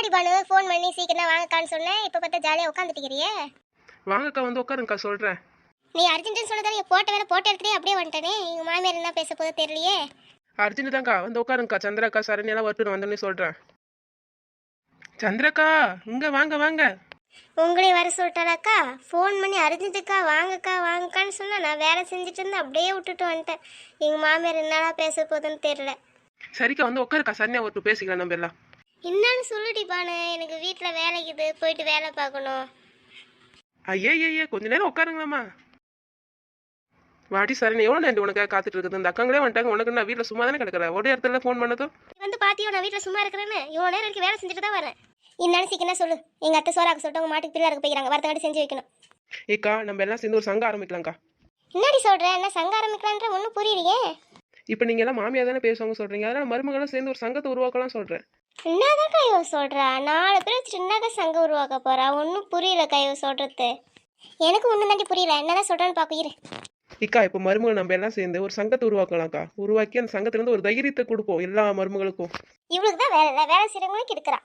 என்னடி பானு ஃபோன் பண்ணி சீக்கிரம் வாங்கக்கான்னு சொன்னேன் இப்போ பார்த்தா ஜாலியாக உட்காந்துட்டுக்கிறியே வாங்கக்கா வந்து உட்காருங்கக்கா சொல்கிறேன் நீ அர்ஜென்ட்னு சொன்னதால போட்ட வேலை போட்ட இடத்துலயே அப்படியே வந்துட்டேனே எங்கள் மாமியார் என்ன பேச போதோ தெரியலையே. அர்ஜுன் தான்க்கா வந்து உட்காருங்கக்கா சந்திராக்கா சரண்யெல்லாம் வரட்டும் வந்தோடனே சொல்கிறேன் சந்திரக்கா இங்கே வாங்க வாங்க. உங்களையும் வர சொல்லிட்டாராக்கா ஃபோன் பண்ணி அர்ஜென்ட்டுக்கா வாங்கக்கா வாங்கக்கான்னு சொன்னா நான் வேலை செஞ்சுட்டு இருந்து அப்படியே விட்டுட்டு வந்துட்டேன். எங்கள் மாமியார் என்னடா பேச போகுதுன்னு தெரியல. சரிக்கா வந்து உட்காருக்கா சரண்யா வரட்டும் பேசிக்கலாம் நம்ம எல்லாம். என்னன்னு சொல்லுடி பானு. எனக்கு வீட்டில் வேலைக்குது போயிட்டு வேலை பார்க்கணும். ஐயே ஐயே கொஞ்ச நேரம் உட்காருங்களாம்மா. வாடி சரண் எவ்வளோ நேரம் உனக்காக காத்துட்டு இருக்குது? இந்த அக்காங்களே வந்துட்டாங்க. உனக்கு நான் வீட்டில் சும்மா தானே கிடக்குற? ஒரே இடத்துல ஃபோன் பண்ணதும்? வந்து பாத்தியோ நான் வீட்டில் சும்மா இருக்கிறேன்னு? இவ்வளோ நேரம் எனக்கு வேலை செஞ்சுட்டு தான் வரேன். என்னன்னு சீக்கிரம் சொல்லு? எங்கள் அத்தை சோறாக்க சொல்லிட்டு உங்கள் மாட்டுக்கு பிள்ளை இருக்க போய்க்கிறாங்க வரத்தங்காட்டி செஞ்சு வைக்கணும். ஏக்கா நம்ம எல்லாம் சேர்ந்து ஒரு சங்கம் ஆரம்பிக்கலாம்க்கா. என்னடி சொல்கிற என்ன சங்க ஆரம்பிக்கலான்ற ஒன்றும் புரியலையே. இப்போ நீங்கள் எல்லாம் மாமியார் தானே பேசுவாங்க சொல்கிறீங்க அதனால் மருமகளும் சேர்ந்து ஒரு சங்கத்தை உருவாக்கலாம் சொல்கிறேன் என்னதான் கையோ சொல்கிறா நாலு பேர் வச்சுட்டு என்னதான் சங்கம் உருவாக்க போறா? ஒன்றும் புரியல கையோ சொல்கிறது எனக்கு ஒன்றும் தாண்டி புரியல. என்னதான் சொல்கிறேன்னு பார்க்க இக்கா இப்போ மருமகள் நம்ம எல்லாம் சேர்ந்து ஒரு சங்கத்தை உருவாக்கலாம்க்கா. உருவாக்கி அந்த சங்கத்திலேருந்து ஒரு தைரியத்தை கொடுப்போம் எல்லா மருமகளுக்கும். இவளுக்கு தான் வேலை இல்லை வேலை செய்கிறவங்களுக்கு இருக்கிறா.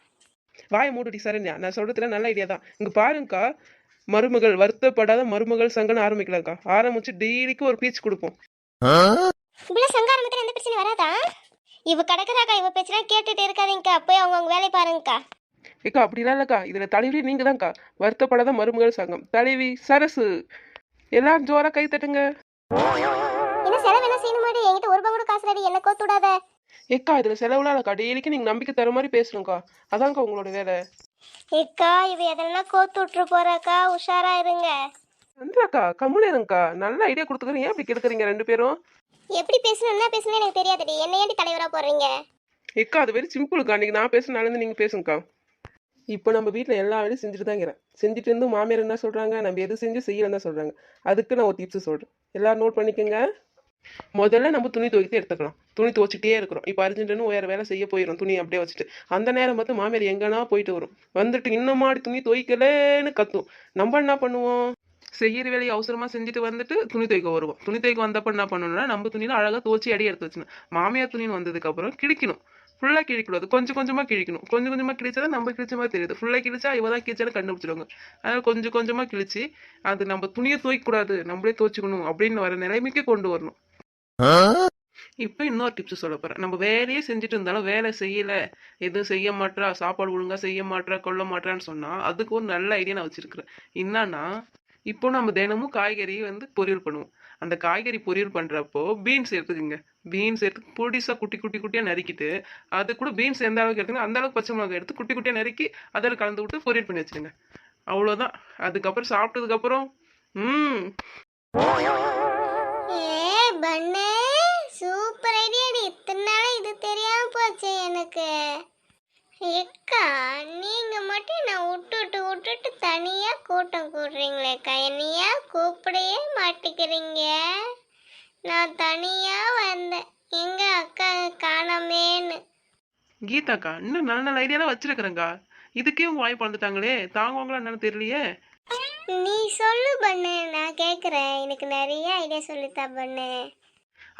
வாயை மூடுடி சரண்யா. நான் சொல்றதுல நல்ல ஐடியா தான். இங்க பாருங்கக்கா மருமகள் வருத்தப்படாத மருமகள் சங்கம்னு ஆரம்பிக்கலாம்க்கா. ஆரம்பிச்சு டெய்லிக்கு ஒரு பீச் கொடுப்போம். இப்படிலாம் சங்க ஆரம்பத்தில் எந்த பிரச்சனை வராதா? இவ கிடக்குறாக்கா இவ பேச்செல்லாம் கேட்டுட்டு இருக்காதீங்கக்கா. போய் அவங்கவுங்க வேலையை பாருங்கக்கா. ஏக்கா அப்படிலாம் இல்லைக்கா. இதுல தலைவி நீங்க தான்க்கா வருத்தப்படாத மருமகள் சங்கம். தலைவி சரசு. எல்லாரும் ஜோரா கை தட்டுங்க. என்ன செலவு என்ன செய்யணும் என்கிட்ட ஒரு பங்குடு காசு ரெடி என்ன கோத்துடாத ஏக்கா இதுல செலவுலாம் இல்லக்கா டெய்லிக்கு நீங்க நம்பிக்கை தர மாதிரி பேசணும்க்கா. அதான்க்கா உங்களோட வேலை. ஏக்கா இவ எதெல்லாம் கோத்து விட்டுரு போறாக்கா? உஷாரா இருங்க. சந்திராக்கா கம்முனு இருங்கக்கா. நல்ல ஐடியா கொடுத்துக்கிறீங்க ஏன் இப்படி கெடுக்குறீங்க ரெண்டு பேரும்? எப்படி பேசணும் என்ன பேசணும் எனக்கு தெரியாதுடி. என்ன ஏன்டி தலைவரா போடுறீங்க? ஏக்கா அது வெரி சிம்பிளுக்கா அன்றைக்கி நான் பேசுனாலேருந்து நீங்கள் பேசுங்கக்கா. இப்போ நம்ம வீட்டில் எல்லா வேலையும் செஞ்சுட்டு தான் இருக்கிறேன். செஞ்சுட்டு இருந்தும் மாமியார் என்ன சொல்கிறாங்க நம்ம எது செஞ்சு செய்யலன்னு தான் சொல்கிறாங்க அதுக்கு நான் ஒரு டிப்ஸ் சொல்கிறேன் எல்லாரும் நோட் பண்ணிக்கோங்க. முதல்ல நம்ம துணி துவைக்கிட்டு எடுத்துக்கலாம். துணி துவைச்சிட்டே இருக்கிறோம். இப்போ அர்ஜென்ட்டுன்னு வேறு வேலை செய்ய போயிடும் துணி அப்படியே வச்சுட்டு. அந்த நேரம் பார்த்து மாமியார் எங்கன்னா போயிட்டு வரும். வந்துட்டு இன்னும் மாடி துணி துவைக்கலன்னு கத்தும். நம்ம என்ன பண்ணுவோம்? செய்கிற வேலையை அவசரமா செஞ்சுட்டு வந்துட்டு துணி துவைக்க வருவோம். துணி துவைக்க வந்தப்போ என்ன பண்ணணும்னா நம்ம துணியில் அழகா துவச்சி அடி எடுத்து வச்சுக்கணும். மாமியார் துணின்னு வந்ததுக்கு அப்புறம் கிழிக்கணும். ஃபுல்லா கிழிக்கூடாது கொஞ்சம் கொஞ்சமா கிழிக்கணும். கொஞ்சம் கொஞ்சமா கிழிச்சா நம்ம கிழிச்ச மாதிரி தெரியுது. ஃபுல்லா கிழிச்சா இவ தான் கிழிச்சாலும் கண்டுபிடிச்சிடுவாங்க. அதனால் கொஞ்சம் கொஞ்சமா கிழிச்சு அது நம்ம துணியை துவைக்கக்கூடாது. நம்மளே துவச்சிக்கணும் அப்படின்னு வர நிலைமைக்கு கொண்டு வரணும். இப்போ இன்னொரு டிப்ஸ் சொல்ல போறேன். நம்ம வேலையே செஞ்சுட்டு இருந்தாலும் வேலை செய்யல. எதுவும் செய்ய மாட்றா சாப்பாடு ஒழுங்கா செய்ய மாட்றா கொள்ள மாட்றான்னு சொன்னா அதுக்கு ஒரு நல்ல ஐடியா நான் வச்சிருக்கிறேன். என்னன்னா இப்போ நம்ம தினமும் காய்கறி வந்து பொரியல் பண்ணுவோம். அந்த காய்கறி பொரியல் பண்ணுறப்போ பீன்ஸ் எடுத்துக்கோங்க. பீன்ஸ் எடுத்து பொடிசாக குட்டி குட்டி குட்டியாக நறுக்கிட்டு அது கூட பீன்ஸ் எந்த அளவுக்கு எடுத்துங்க அந்த அளவுக்கு பச்சை மிளகாய் எடுத்து குட்டி குட்டியாக நறுக்கி அதில் கலந்து விட்டு பொரியல் பண்ணி வச்சுருங்க அவ்வளோதான் அதுக்கப்புறம் சாப்பிட்டதுக்கப்புறம் ம். Super idea. இத்தனை நாள் இது தெரியாம போச்சு எனக்கு. ஏக்கா நீங்க மட்டும் நான் விட்டுட்டு விட்டுட்டு தனியா கூட்டம் கூடுறீங்களேக்கா என்னையா கூப்பிடவே மாட்டேங்கிறீங்க? நான் தனியா வந்தேன். எங்க அக்கா காணாமேன்னு. கீதாக்கா இன்னும் நல்ல நல்ல ஐடியாலாம் வச்சிருக்கிறேங்க்கா இதுக்கே உங்க வாய் பறந்துட்டாங்களே தாங்குவாங்களா என்னன்னு தெரியலையே. நீ சொல்லு பண்ணு நான் கேட்குறேன் எனக்கு நிறைய ஐடியா சொல்லித்தா பண்ணு.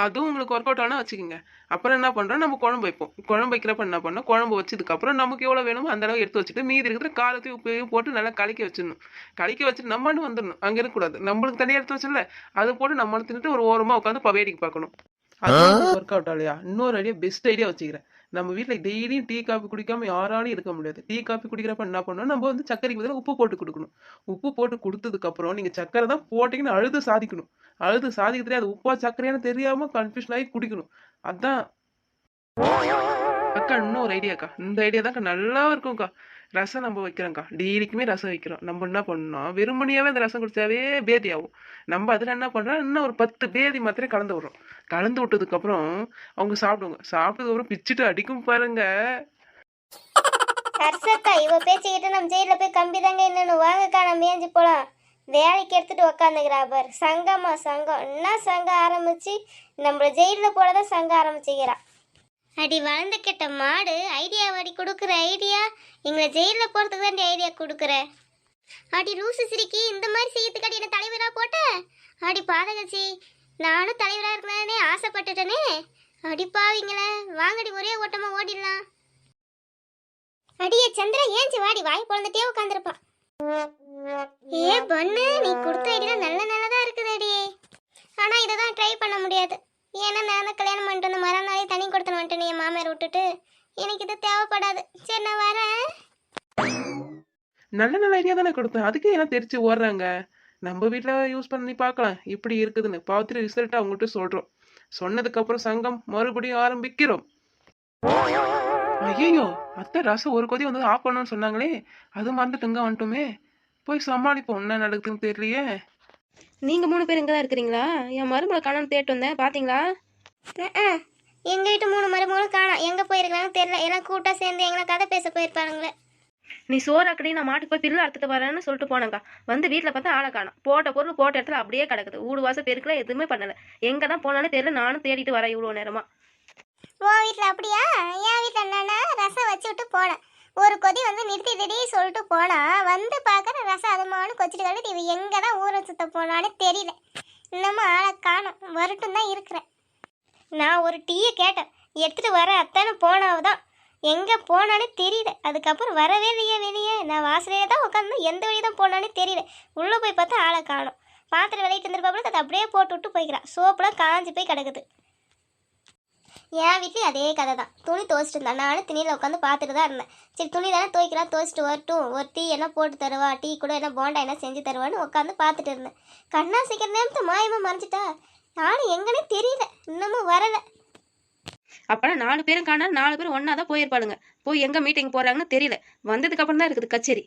அதுவும் உங்களுக்கு ஒர்க் அவுட் ஆனால் வச்சுக்கோங்க. அப்புறம் என்ன பண்ணுறோம் நம்ம குழம்பு வைப்போம். குழம்பு வைக்கிறப்ப என்ன பண்ணோம்? குழம்பு வச்சதுக்கப்புறம் நமக்கு எவ்வளோ வேணுமோ அந்த அளவு எடுத்து வச்சுட்டு மீதி இருக்கிற காலத்தையும் உப்பையும் போட்டு நல்லா கலக்கி வச்சிடணும். கலக்கி வச்சுட்டு நம்மன்னு வந்துடணும். அங்கே இருக்கக்கூடாது. நம்மளுக்கு தனியாக எடுத்து வச்சுல அதை போட்டு நம்ம தின்னுட்டு ஒரு ஓரமாக உட்காந்து பவேடிக்கு பார்க்கணும். அது ஒர்க் அவுட் ஆகலையா இன்னொரு ஐடியா பெஸ்ட் ஐடியா வச்சுக்கிறேன். நம்ம வீட்டில் டெய்லியும் டீ காஃபி குடிக்காம யாராலையும் இருக்க முடியாது. டீ காஃபி குடிக்கிறப்ப என்ன பண்ணணும் நம்ம வந்து சர்க்கரைக்கு பதிலாக உப்பு போட்டு கொடுக்கணும். உப்பு போட்டு கொடுத்ததுக்கப்புறம் நீங்கள் சர்க்கரை தான் போட்டிங்கன்னு அழுது சாதிக்கணும். அழுது சாதிக்க தெரியாது உப்பா சர்க்கரையான்னு தெரியாம கன்ஃபியூஷன் ஆகி குடிக்கணும். அதான் அக்கா இன்னொரு ஐடியாக்கா இந்த ஐடியா தான்க்கா. நல்லா இருக்கும்க்கா. ரசம் நம்ம வைக்கிறோம்க்கா. டெய்லிக்குமே ரசம் வைக்கிறோம். நம்ம என்ன பண்ணோம் வெறுமனையாவே அந்த ரசம் குடிச்சாவே பேதி ஆகும் நம்ம அதில் என்ன பண்ணுறோம் இன்னும் ஒரு பத்து பேதி மாத்திரம் கலந்து விடுறோம். கலந்து விட்டதுக்கப்புறம் அவங்க சாப்பிடுவாங்க. சாப்பிட்டதுக்கப்புறம் பிச்சுட்டு அடிக்கும் பாருங்க. கர்சக்கா இவ பேச்சுக்கிட்டு நம்ம ஜெயிலில் போய் கம்பி தாங்க என்னன்னு வாங்கக்கா நம்ம ஏஞ்சி போகலாம் வேலைக்கு எடுத்துட்டு உக்காந்துக்கிறா பார். சங்கம்மா சங்கம். என்ன சங்கம் ஆரம்பிச்சு நம்மள ஜெயிலில் போலதான் சங்கம் ஆரம்பிச்சுக்கிறா. அடி வளர்ந்து கெட்ட மாடு ஐடியா அடி கொடுக்குற ஐடியா எங்களை ஜெயிலில் போகிறதுக்கு தான் ஐடியா கொடுக்குற. அடி லூசு சிரிக்கி இந்த மாதிரி செய்யறதுக்கு அடி என்ன தலைவராக போட்ட? அடி பாதகச்சி நானும் தலைவராக இருக்கலானே ஆசைப்பட்டுட்டேனே. அடி பாவிங்களே வாங்கடி ஒரே ஓட்டமாக ஓடிடலாம். அடியே சந்திரா ஏஞ்சி வாடி வாய் பொழந்துட்டே உட்காந்துருப்பா ஏ பொண்ணு நீ கொடுத்த ஐடியா நல்ல நல்லதாக இருக்குது அடியே ஆனால் இதை தான் ட்ரை பண்ண முடியாது. ஏன்னா நான் தான் கல்யாணம் பண்ணிட்டு வந்து மரம் கொடுத்து வந்துட்டேன் என் மாமியார் விட்டுட்டு எனக்கு இது தேவைப்படாது. சரி நான் வரேன். நல்ல நல்ல ஐடியா தானே கொடுத்தேன். அதுக்கு என்ன தெரிச்சு ஓடுறாங்க. நம்ம வீட்டில் யூஸ் பண்ணி பார்க்கலாம். இப்படி இருக்குதுன்னு பார்த்துட்டு ரிசல்ட் அவங்ககிட்ட சொல்கிறோம் சொன்னதுக்கப்புறம் சங்கம் மறுபடியும் ஆரம்பிக்கிறோம். ஐயோ அத்தை ரசம் ஒரு கொதி வந்து ஆஃப் பண்ணணும்னு சொன்னாங்களே. அது மறந்துட்டுங்க வந்துட்டோமே. போய் சமாளிப்போம். என்ன நடக்குதுன்னு தெரியலையே. நீங்க மூணு பேர் இங்க தான் இருக்கிறீங்களா? என் மருமகளை காணாம தேட்டு வந்தேன். பாத்தீங்களா? அஹ், எங்க வீட்டு மூணு மருமகளும் காணோம். எங்க போயிருக்காங்கன்னு தெரியல. எல்லாம் கூட்டா சேர்ந்து எங்களை கதை பேச போயிருப்பாருங்களே நீ சோறாக்கடி நான் மாட்டுக்கு போய் பில்லு அறுத்துட்டு வரேன்னு சொல்லிட்டு போனேங்க்கா வந்து வீட்டில் பார்த்தா ஆளை காணோம். போட்ட பொருள் போட்ட இடத்துல அப்படியே கிடக்குது. ஊடு வாசல் பெருக்கல எதுவுமே பண்ணல. எங்க தான் போனாலும் தெரியல நானும் தேடிட்டு வரேன் இவ்வளோ நேரமா. உன் வீட்டில் அப்படியா? என் வீட்டில் என்னன்னா ரசம் வச்சு விட்டு போனேன். ஒரு கொதி வந்து நிறுத்தி திடீர் சொல்லிட்டு போனா வந்து பார்க்குற ரசம் அதுமானு கொச்சிட்டு கழிட்டு இவ எங்கே தான் ஊரை சுத்த போனான்னு தெரியல. இன்னமும் ஆளை காணும். வரட்டும் தான் இருக்கிறேன். நான் ஒரு டீயை கேட்டேன். எடுத்துகிட்டு வர அத்தானு போனாவ தான். எங்கே போனானே தெரியல. அதுக்கப்புறம் வரவே இல்லையே வெளியே. நான் வாசலையே தான் உட்காந்து எந்த வழி தான் போனானே தெரியல. உள்ளே போய் பார்த்தா ஆளை காணும். பாத்திரம் விளையிட்டு இருந்திருப்பாப்புல அதை அப்படியே போட்டு விட்டு போய்க்கிறான் சோப்புலாம் காஞ்சி போய் கிடக்குது. என் வீட்லேயும் அதே கதை தான். துணி துவைச்சிட்டு இருந்தேன் நானும் துணியில் உட்காந்து பார்த்துட்டு தான் இருந்தேன். சரி துணி தானே துவைக்கலாம். துவைச்சிட்டு வரட்டும். ஒரு டீ என்ன போட்டு தருவா? டீ கூட என்ன போண்டா என்ன செஞ்சு தருவான்னு உட்காந்து பார்த்துட்டு இருந்தேன். கண்ணா சீக்கிரம் நேரத்தை மாயமாக மறைஞ்சிட்டா. நானும் எங்கன்னே தெரியல. இன்னமும் வரலை. அப்பனா நாலு பேரும் காணாலும் நாலு பேரும் ஒன்றா தான் போயிருப்பாளுங்க. போய் எங்க மீட்டிங் போறாங்கன்னு தெரியல. வந்ததுக்கு அப்புறம் தான் இருக்குது கச்சேரி.